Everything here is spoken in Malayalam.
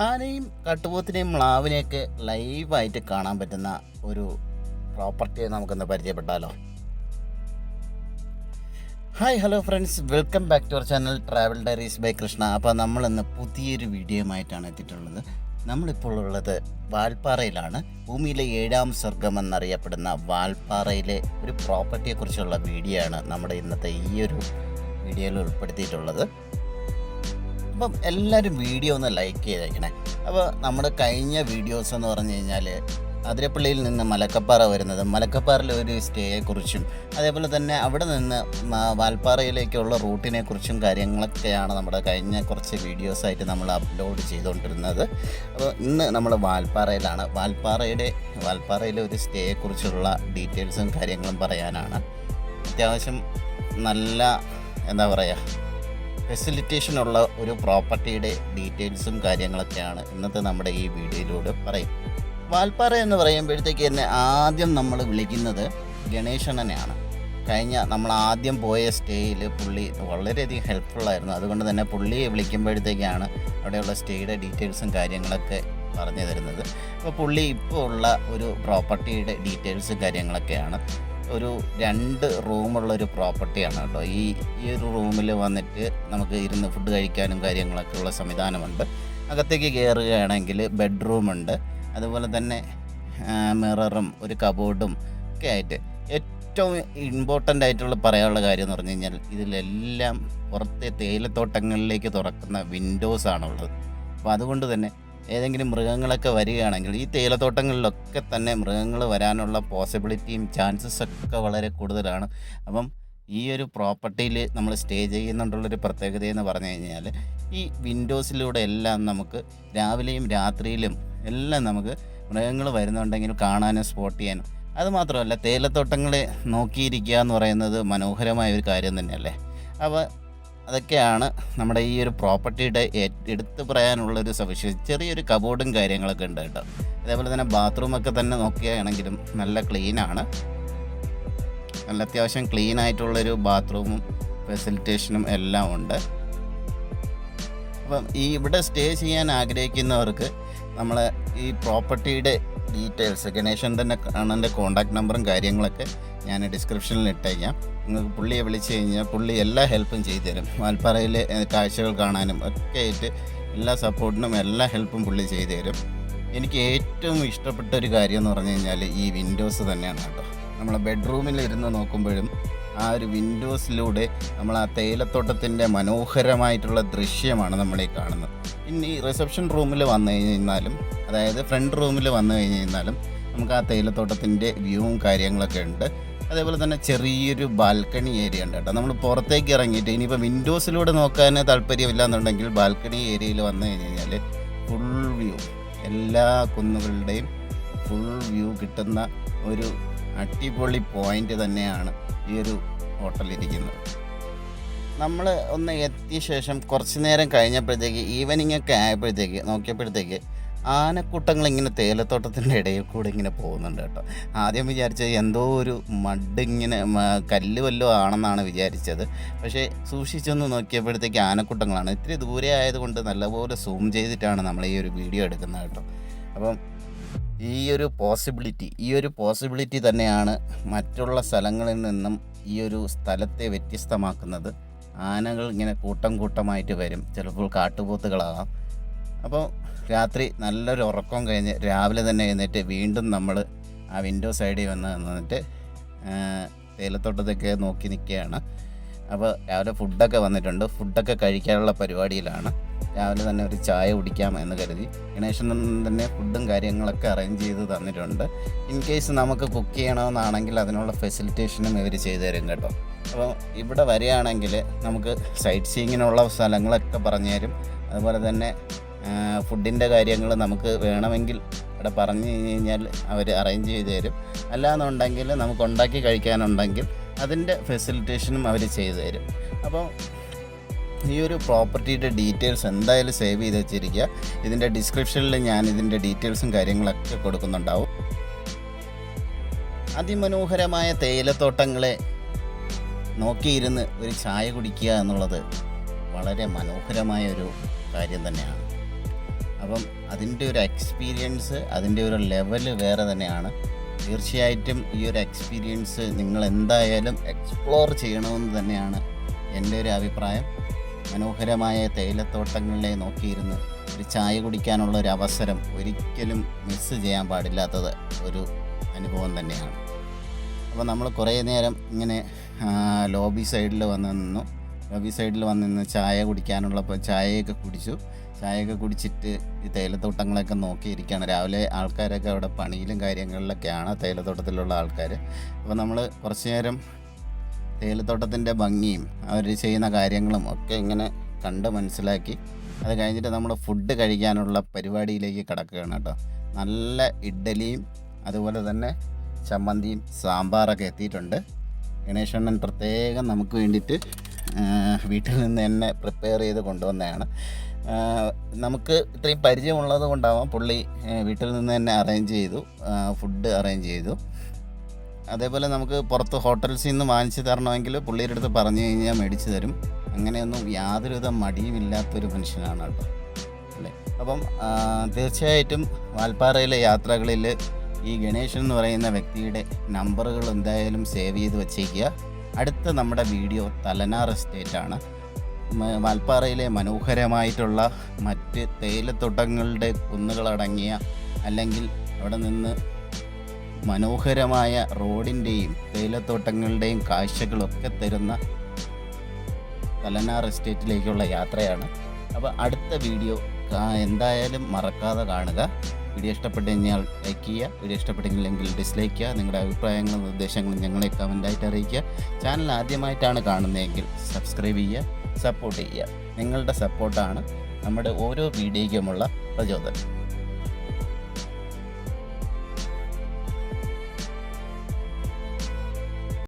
ആനയും കട്ടുപോത്തിനെയും മ്ലാവിനെയൊക്കെ ലൈവായിട്ട് കാണാൻ പറ്റുന്ന ഒരു പ്രോപ്പർട്ടിയെ നമുക്കൊന്ന് പരിചയപ്പെട്ടാലോ? Hi hello friends welcome back to our channel travel diaries by Krishna അപ്പോൾ നമ്മൾ ഇന്ന് പുതിയൊരു വീഡിയോയുമായിട്ടാണ് എത്തിയിട്ടുള്ളത്. നമ്മളിപ്പോൾ ഉള്ളത് വാൽപ്പാറയിലാണ്. ഭൂമിയിലെ ഏഴാം സ്വർഗം എന്നറിയപ്പെടുന്ന വാൽപ്പാറയിലെ ഒരു പ്രോപ്പർട്ടിയെക്കുറിച്ചുള്ള വീഡിയോ ആണ് നമ്മുടെ ഇന്നത്തെ ഈ ഒരു വീഡിയോയിൽ ഉൾപ്പെടുത്തിയിട്ടുള്ളത്. അപ്പം എല്ലാവരും വീഡിയോ ഒന്ന് ലൈക്ക് ചെയ്തേക്കണേ. അപ്പോൾ നമ്മുടെ കഴിഞ്ഞ വീഡിയോസ് എന്ന് പറഞ്ഞു കഴിഞ്ഞാൽ അതിരപ്പള്ളിയിൽ നിന്ന് മലക്കപ്പാറ വരുന്നത്. മലക്കപ്പാറയിലെ ഒരു സ്റ്റേയെക്കുറിച്ചും അതേപോലെ തന്നെ അവിടെ നിന്ന് വാൽപ്പാറയിലേക്കുള്ള റൂട്ടിനെക്കുറിച്ചും കാര്യങ്ങളൊക്കെയാണ് നമ്മുടെ കഴിഞ്ഞ കുറച്ച് വീഡിയോസായിട്ട് നമ്മൾ അപ്ലോഡ് ചെയ്തുകൊണ്ടിരുന്നത്. അപ്പോൾ ഇന്ന് നമ്മൾ വാൽപ്പാറയിലാണ്. വാൽപ്പാറയുടെ വാൽപ്പാറയിലെ ഒരു സ്റ്റേയെക്കുറിച്ചുള്ള ഡീറ്റെയിൽസും കാര്യങ്ങളും പറയാനാണ്. അത്യാവശ്യം നല്ല എന്താ പറയുക ഫെസിലിറ്റേഷനുള്ള ഒരു പ്രോപ്പർട്ടിയുടെ ഡീറ്റെയിൽസും കാര്യങ്ങളൊക്കെയാണ് ഇന്നത്തെ നമ്മുടെ ഈ വീഡിയോയിലൂടെ പറയും. വാൽപ്പാറ എന്ന് പറയുമ്പോഴത്തേക്ക് തന്നെ ആദ്യം നമ്മൾ വിളിക്കുന്നത് ഗണേശണ്ണനെയാണ്. കഴിഞ്ഞ നമ്മൾ ആദ്യം പോയ സ്റ്റേയിൽ പുള്ളി വളരെയധികം ഹെൽപ്ഫുള്ളായിരുന്നു അതുകൊണ്ട് തന്നെ പുള്ളിയെ വിളിക്കുമ്പോഴത്തേക്കാണ് അവിടെയുള്ള സ്റ്റേയുടെ ഡീറ്റെയിൽസും കാര്യങ്ങളൊക്കെ പറഞ്ഞു തരുന്നത്. അപ്പോൾ പുള്ളി ഇപ്പോൾ ഉള്ള ഒരു പ്രോപ്പർട്ടിയുടെ ഡീറ്റെയിൽസും കാര്യങ്ങളൊക്കെയാണ് ഒരു രണ്ട് റൂമുള്ള ഒരു പ്രോപ്പർട്ടിയാണ് കേട്ടോ. ഈ ഈ ഒരു റൂമിൽ വന്നിട്ട് നമുക്ക് ഇരുന്ന് ഫുഡ് കഴിക്കാനും കാര്യങ്ങളൊക്കെ ഉള്ള സംവിധാനമുണ്ട്. അകത്തേക്ക് കയറുകയാണെങ്കിൽ ബെഡ്റൂമുണ്ട്. അതുപോലെ തന്നെ മിററും ഒരു കബോർഡും ഒക്കെ ആയിട്ട് ഏറ്റവും ഇമ്പോർട്ടന്റ് ആയിട്ടുള്ള പറയാനുള്ള കാര്യം എന്ന് പറഞ്ഞു കഴിഞ്ഞാൽ ഇതിലെല്ലാം പുറത്തെ തേയിലത്തോട്ടങ്ങളിലേക്ക് തുറക്കുന്ന വിൻഡോസ് ആണുള്ളത്. അപ്പോൾ അതുകൊണ്ട് തന്നെ ഏതെങ്കിലും മൃഗങ്ങളൊക്കെ വരികയാണെങ്കിൽ ഈ തേയിലത്തോട്ടങ്ങളിലൊക്കെ തന്നെ മൃഗങ്ങൾ വരാനുള്ള പോസിബിലിറ്റിയും ചാൻസസ് ഒക്കെ വളരെ കൂടുതലാണ്. അപ്പം ഈ ഒരു പ്രോപ്പർട്ടിയിൽ നമ്മൾ സ്റ്റേ ചെയ്യുന്നുണ്ടുള്ളൊരു പ്രത്യേകത എന്ന് പറഞ്ഞു കഴിഞ്ഞാൽ ഈ വിൻഡോസിലൂടെ എല്ലാം നമുക്ക് രാവിലെയും രാത്രിയിലും എല്ലാം നമുക്ക് മൃഗങ്ങൾ വരുന്നുണ്ടെങ്കിൽ കാണാനും സ്പോട്ട് ചെയ്യാനും. അതുമാത്രമല്ല തേയിലത്തോട്ടങ്ങളെ നോക്കിയിരിക്കുക എന്ന് പറയുന്നത് മനോഹരമായ ഒരു കാര്യം തന്നെയല്ലേ? അപ്പോൾ അതൊക്കെയാണ് നമ്മുടെ ഈ ഒരു പ്രോപ്പർട്ടിയുടെ എടുത്തു പറയാനുള്ളൊരു സവിശേഷ ചെറിയൊരു കബോർഡും കാര്യങ്ങളൊക്കെ ഉണ്ട് കേട്ടോ. അതേപോലെ തന്നെ ബാത്റൂമൊക്കെ തന്നെ നോക്കുകയാണെങ്കിലും നല്ല ക്ലീനാണ്. നല്ല അത്യാവശ്യം ക്ലീൻ ആയിട്ടുള്ളൊരു ബാത്റൂമും ഫെസിലിറ്റേഷനും എല്ലാം ഉണ്ട്. അപ്പം ഈ ഇവിടെ സ്റ്റേ ചെയ്യാൻ ആഗ്രഹിക്കുന്നവർക്ക് നമ്മൾ ഈ പ്രോപ്പർട്ടിയുടെ ഡീറ്റെയിൽസ് ഗണേശൻ തന്നെ അണ്ണന്റെ കോൺടാക്ട് നമ്പറും കാര്യങ്ങളൊക്കെ ഞാൻ ഡിസ്ക്രിപ്ഷനിൽ ഇട്ടേക്കാം. പുള്ളിയെ വിളിച്ചു കഴിഞ്ഞാൽ പുള്ളി എല്ലാ ഹെൽപ്പും ചെയ്തു തരും. വാൽപ്പാറയിലെ കാഴ്ചകൾ കാണാനും ഒക്കെ ആയിട്ട് എല്ലാ സപ്പോർട്ടിനും എല്ലാ ഹെൽപ്പും പുള്ളി ചെയ്തു തരും. എനിക്ക് ഏറ്റവും ഇഷ്ടപ്പെട്ട ഒരു കാര്യം എന്ന് പറഞ്ഞു കഴിഞ്ഞാൽ ഈ വിൻഡോസ് തന്നെയാണ് കേട്ടോ. നമ്മൾ ബെഡ്റൂമിൽ ഇരുന്ന് നോക്കുമ്പോഴും ആ ഒരു വിൻഡോസിലൂടെ നമ്മൾ ആ തേയിലത്തോട്ടത്തിന്റെ മനോഹരമായിട്ടുള്ള ദൃശ്യമാണ് നമ്മളീ കാണുന്നത്. പിന്നെ ഈ റിസപ്ഷൻ റൂമിൽ വന്നു കഴിഞ്ഞാലും അതായത് ഫ്രണ്ട് റൂമിൽ വന്നു കഴിഞ്ഞാലും നമുക്ക് ആ തേയിലത്തോട്ടത്തിന്റെ വ്യൂവും കാര്യങ്ങളൊക്കെ ഉണ്ട്. അതേപോലെ തന്നെ ചെറിയൊരു ബാൽക്കണി ഏരിയ ഉണ്ട് കേട്ടോ. നമ്മൾ പുറത്തേക്ക് ഇറങ്ങിയിട്ട് ഇനിയിപ്പോൾ വിൻഡോസിലൂടെ നോക്കാൻ താല്പര്യമില്ല എന്നുണ്ടെങ്കിൽ ബാൽക്കണി ഏരിയയിൽ വന്നു കഴിഞ്ഞ് കഴിഞ്ഞാൽ ഫുൾ വ്യൂ എല്ലാ കുന്നുകളുടെയും ഫുൾ വ്യൂ കിട്ടുന്ന ഒരു അടിപൊളി പോയിന്റ് തന്നെയാണ് ഈ ഒരു ഹോട്ടലിരിക്കുന്നത് നമ്മൾ ഒന്ന് എത്തിയ ശേഷം കുറച്ച് നേരം കഴിഞ്ഞപ്പോഴത്തേക്ക് ഈവനിങ് ഒക്കെ ആയപ്പോഴത്തേക്ക് നോക്കിയപ്പോഴത്തേക്ക് ആനക്കൂട്ടങ്ങൾ ഇങ്ങനെ തേയിലത്തോട്ടത്തിന്റെ ഇടയിൽ കൂടെ ഇങ്ങനെ പോകുന്നുണ്ട് കേട്ടോ. ആദ്യം വിചാരിച്ചത് എന്തോ ഒരു മഡ് ഇങ്ങനെ കല്ല് വല്ലോ ആണെന്നാണ് വിചാരിച്ചത്. പക്ഷേ സൂക്ഷിച്ചൊന്ന് നോക്കിയപ്പോഴത്തേക്ക് ആനക്കൂട്ടങ്ങളാണ്. ഇത്തിരി ദൂരെ ആയതുകൊണ്ട് നല്ലപോലെ സൂം ചെയ്തിട്ടാണ് നമ്മൾ ഈ ഒരു വീഡിയോ എടുക്കുന്നത് കേട്ടോ. അപ്പം ഈ ഒരു പോസിബിലിറ്റി ഈ ഒരു പോസിബിലിറ്റി തന്നെയാണ് മറ്റുള്ള സ്ഥലങ്ങളിൽ നിന്നും ഈ ഒരു സ്ഥലത്തെ വ്യത്യസ്തമാക്കുന്നത്. ആനകൾ ഇങ്ങനെ കൂട്ടം കൂട്ടമായിട്ട് വരും. ചിലപ്പോൾ കാട്ടുപോത്തുകളാകാം അപ്പോൾ രാത്രി നല്ലൊരു ഉറക്കം കഴിഞ്ഞ് രാവിലെ തന്നെ എഴുന്നേറ്റ് വീണ്ടും നമ്മൾ ആ വിൻഡോ സൈഡിൽ വന്ന് നിന്നിട്ട് തേയിലത്തോട്ടത്തൊക്കെ നോക്കി നിൽക്കുകയാണ്. അപ്പോൾ രാവിലെ ഫുഡൊക്കെ വന്നിട്ടുണ്ട്. ഫുഡൊക്കെ കഴിക്കാനുള്ള പരിപാടിയിലാണ്. രാവിലെ തന്നെ ഒരു ചായ കുടിക്കാം എന്ന് കരുതി. ഗണേശൻ തന്നെ ഫുഡും കാര്യങ്ങളൊക്കെ അറേഞ്ച് ചെയ്ത് തന്നിട്ടുണ്ട്. ഇൻ കേസ് നമുക്ക് കുക്ക് ചെയ്യണമെന്നാണെങ്കിൽ അതിനുള്ള ഫെസിലിറ്റേഷനും ഇവർ ചെയ്തു തരും കേട്ടോ. അപ്പോൾ ഇവിടെ വരികയാണെങ്കിൽ നമുക്ക് സൈറ്റ് സീയിങ്ങിനുള്ള സ്ഥലങ്ങളൊക്കെ പറഞ്ഞു തരും. അതുപോലെ തന്നെ ഫുഡിന്റെ കാര്യങ്ങൾ നമുക്ക് വേണമെങ്കിൽ ഇവിടെ പറഞ്ഞു കഴിഞ്ഞാൽ അവർ അറേഞ്ച് ചെയ്ത് തരും. അല്ലാന്നുണ്ടെങ്കിൽ നമുക്ക് ഉണ്ടാക്കി കഴിക്കാനുണ്ടെങ്കിൽ അതിന്റെ ഫെസിലിറ്റേഷനും അവർ ചെയ്തു തരും. അപ്പോൾ ഈ ഒരു പ്രോപ്പർട്ടിയുടെ ഡീറ്റെയിൽസ് എന്തായാലും സേവ് ചെയ്ത് വെച്ചിരിക്കുക. ഇതിന്റെ ഡിസ്ക്രിപ്ഷനിൽ ഞാൻ ഇതിന്റെ ഡീറ്റെയിൽസും കാര്യങ്ങളൊക്കെ കൊടുക്കുന്നുണ്ടാവും. അതിമനോഹരമായ തേയിലത്തോട്ടങ്ങളെ നോക്കിയിരുന്ന് ഒരു ചായ കുടിക്കുക എന്നുള്ളത് വളരെ മനോഹരമായ ഒരു കാര്യം തന്നെയാണ്. അപ്പം അതിന്റെ ഒരു എക്സ്പീരിയൻസ് അതിന്റെ ഒരു ലെവൽ വേറെ തന്നെയാണ്. തീർച്ചയായിട്ടും ഈ ഒരു എക്സ്പീരിയൻസ് നിങ്ങൾ എന്തായാലും എക്സ്പ്ലോർ ചെയ്യണമെന്ന് തന്നെയാണ് എന്റെ ഒരു അഭിപ്രായം. മനോഹരമായ തേയിലത്തോട്ടങ്ങളിലെ നോക്കിയിരുന്ന് ഒരു ചായ കുടിക്കാനുള്ള ഒരു അവസരം ഒരിക്കലും മിസ്സ് ചെയ്യാൻ പാടില്ലാത്തത് ഒരു അനുഭവം തന്നെയാണ്. അപ്പോൾ നമ്മൾ കുറേ നേരം ഇങ്ങനെ ലോബി സൈഡിൽ വന്ന് നിന്നു. ലോബി സൈഡിൽ വന്ന് നിന്ന് ചായ കുടിക്കാനുള്ളപ്പോൾ ചായയൊക്കെ കുടിച്ചു. ചായയൊക്കെ കുടിച്ചിട്ട് ഈ തേയിലത്തോട്ടങ്ങളൊക്കെ നോക്കിയിരിക്കുകയാണ്. രാവിലെ ആൾക്കാരൊക്കെ അവിടെ പണിയിലും കാര്യങ്ങളിലൊക്കെയാണ് തേയിലത്തോട്ടത്തിലുള്ള ആൾക്കാർ അപ്പോൾ നമ്മൾ കുറച്ച് നേരം തേയിലത്തോട്ടത്തിന്റെ ഭംഗിയും അവർ ചെയ്യുന്ന കാര്യങ്ങളും ഒക്കെ ഇങ്ങനെ കണ്ട് മനസ്സിലാക്കി അത് കഴിഞ്ഞിട്ട് നമ്മൾ ഫുഡ് കഴിക്കാനുള്ള പരിപാടിയിലേക്ക് കിടക്കുകയാണ് കേട്ടോ. നല്ല ഇഡ്ഡലിയും അതുപോലെ തന്നെ ചമ്മന്തിയും സാമ്പാറൊക്കെ എത്തിയിട്ടുണ്ട്. ഗണേശണ്ണൻ പ്രത്യേകം നമുക്ക് വേണ്ടിയിട്ട് വീട്ടിൽ നിന്ന് തന്നെ പ്രിപ്പയർ ചെയ്ത് കൊണ്ടുവന്നതാണ്. നമുക്ക് ഇത്രയും പരിചയമുള്ളത് കൊണ്ടാവാം. പുള്ളി വീട്ടിൽ നിന്ന് തന്നെ അറേഞ്ച് ചെയ്തു. ഫുഡ് അറേഞ്ച് ചെയ്തു. അതേപോലെ നമുക്ക് പുറത്ത് ഹോട്ടൽസിൽ നിന്ന് വാങ്ങിച്ച് തരണമെങ്കിൽ പുള്ളിയുടെ അടുത്ത് പറഞ്ഞു കഴിഞ്ഞാൽ മേടിച്ച് തരും. അങ്ങനെയൊന്നും യാതൊരുവിധ മടിയുമില്ലാത്തൊരു മനുഷ്യനാണ് കേട്ടോ. അല്ലേ? അപ്പം തീർച്ചയായിട്ടും വാൽപ്പാറയിലെ യാത്രകളിൽ ഈ ഗണേശൻ എന്ന് പറയുന്ന വ്യക്തിയുടെ നമ്പറുകൾ എന്തായാലും സേവ് ചെയ്ത് വച്ചേക്കുക. അടുത്ത നമ്മുടെ വീഡിയോ തലനാർ എസ്റ്റേറ്റ് ആണ്. വാൽപ്പാറയിലെ മനോഹരമായിട്ടുള്ള മറ്റ് തേയിലത്തോട്ടങ്ങളുടെ കുന്നുകളടങ്ങിയ അല്ലെങ്കിൽ അവിടെ നിന്ന് മനോഹരമായ റോഡിന്റെയും തേയിലത്തോട്ടങ്ങളുടെയും കാഴ്ചകളൊക്കെ തരുന്ന തലനാർ എസ്റ്റേറ്റിലേക്കുള്ള യാത്രയാണ്. അപ്പോൾ അടുത്ത വീഡിയോ എന്തായാലും മറക്കാതെ കാണുക. വീഡിയോ ഇഷ്ടപ്പെട്ടു കഴിഞ്ഞാൽ ലൈക്ക് ചെയ്യുക. വീഡിയോ ഇഷ്ടപ്പെട്ടില്ലെങ്കിൽ ഡിസ്ലൈക്ക് ചെയ്യുക. നിങ്ങളുടെ അഭിപ്രായങ്ങളും നിർദ്ദേശങ്ങളും ഞങ്ങളെ കമന്റായിട്ട് അറിയിക്കുക. ചാനൽ ആദ്യമായിട്ടാണ് കാണുന്നതെങ്കിൽ സബ്സ്ക്രൈബ് ചെയ്യുക. സപ്പോർട്ട് ചെയ്യുക. നിങ്ങളുടെ സപ്പോർട്ടാണ് നമ്മുടെ ഓരോ വീഡിയോയ്ക്കുമുള്ള പ്രചോദനം.